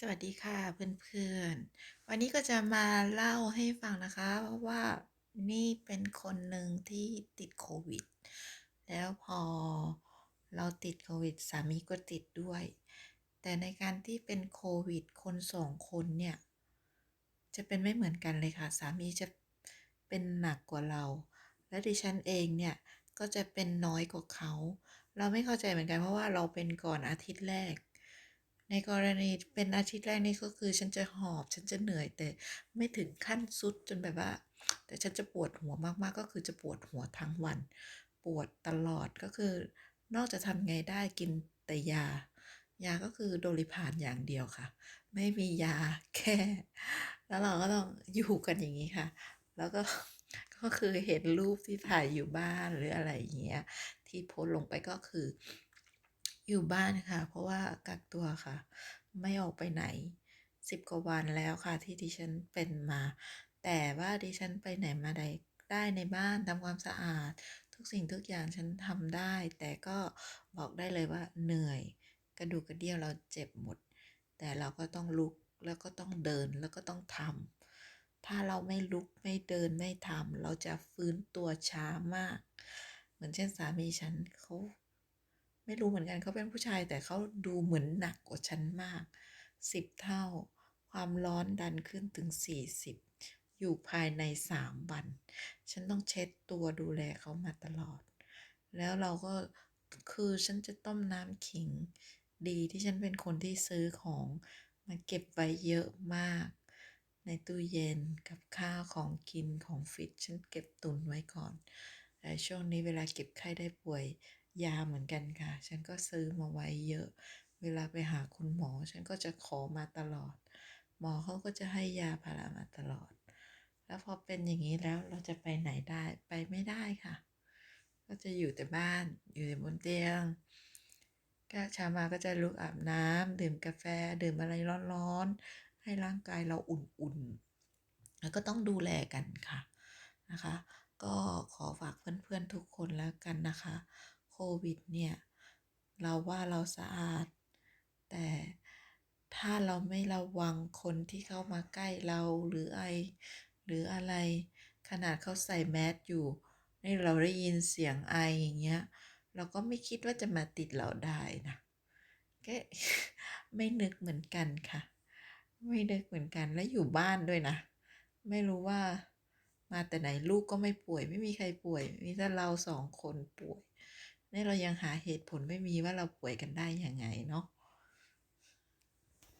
สวัสดีค่ะเพื่อนๆ วันนี้ก็จะมาเล่าให้ฟังนะคะเพราะว่านี่เป็นคนหนึ่งที่ติดโควิด แล้วพอเราติดโควิดสามีก็ติดด้วย แต่ในการที่เป็นโควิดคนสองคนเนี่ย จะเป็นไม่เหมือนกันเลยค่ะสามีจะเป็นหนักกว่าเรา และดิฉันเองเนี่ยก็จะเป็นน้อยกว่าเขา เราไม่เข้าใจเหมือนกันเพราะว่าเราเป็นก่อนอาทิตย์แรก ในกรณีเป็นอาทิตย์แรกนี่ก็คือฉันจะหอบฉันจะเหนื่อยแต่ไม่ถึงขั้นสุดจนแบบว่า แต่ฉันจะปวดหัวมากๆ ก็คือจะปวดหัวทั้งวัน ปวดตลอดก็คือนอกจากทำไงได้กินแต่ยา ยาก็คือโดริพานอย่างเดียวค่ะ ไม่มียาแค่แล้วเราก็ต้องอยู่กันอย่างนี้ค่ะ แล้วก็ก็คือเห็นรูปที่ถ่ายอยู่บ้านหรืออะไรอย่างเงี้ยที่โพสลงไปก็คือ อยู่บ้านค่ะ เพราะว่ากักตัวค่ะ ไม่ออกไปไหนสิบกว่าวันแล้วค่ะ ที่ดิฉันเป็นมา แต่ว่าดิฉันไปไหนมาใดได้ในบ้านทำความสะอาด ทุกสิ่งทุกอย่างฉันทำได้ แต่ก็บอกได้เลยว่าเหนื่อย กระดูกกระเดี่ยวเราเจ็บหมด แต่เราก็ต้องลุกแล้วก็ต้องเดินแล้วก็ต้องทำถ้าเราไม่ลุกไม่เดินไม่ทำเราจะฟื้นตัวช้ามาก เหมือนเช่นสามีฉันเขา ไม่รู้เหมือนกันเขาเป็นผู้ชายแต่เขาดูเหมือนหนักกว่าฉันมากสิบเท่า ความร้อนดันขึ้นถึงสี่สิบอยู่ภายในสามวัน ฉันต้องเช็ดตัวดูแลเขามาตลอด แล้วเราก็คือฉันจะต้มน้ำขิง ดีที่ฉันเป็นคนที่ซื้อของมาเก็บไว้เยอะมาก ในตู้เย็นกับข้าวของกินของฟิตฉันเก็บตุนไว้ก่อนแต่ช่วงนี้เวลาเก็บไข้ได้ป่วย ยาเหมือนกันค่ะ ฉันก็ซื้อมาไว้เยอะ เวลาไปหาคุณหมอ ฉันก็จะขอมาตลอด หมอเขาก็จะให้ยาพารามาตลอด แล้วพอเป็นอย่างนี้แล้วเราจะไปไหนได้ ไปไม่ได้ค่ะ ก็จะอยู่แต่บ้าน อยู่แต่บนเตียง ก็เช้ามาก็จะลุกอาบน้ำดื่มกาแฟ ดื่มอะไรร้อนๆ ให้ร่างกายเราอุ่นๆ แล้วก็ต้องดูแลกันค่ะนะคะ ก็ขอฝากเพื่อนๆทุกคนแล้วกันนะคะ โควิดเนี่ย เราว่าเราสะอาด แต่ถ้าเราไม่ระวังคนที่เข้ามาใกล้เราหรือไอ หรืออะไร ขนาดเขาใส่แมสอยู่นี่เราได้ยินเสียงไออย่างเงี้ย เราก็ไม่คิดว่าจะมาติดเราได้นะก็ไม่นึกเหมือนกันค่ะ ไม่นึกเหมือนกันและอยู่บ้านด้วยนะ ไม่รู้ว่ามาแต่ไหนลูกก็ไม่ป่วย ไม่มีใครป่วย มีแต่เราสองคนป่วย นี่เรายังหาเหตุผลไม่มีว่าเราป่วยกันได้ยังไงเนาะ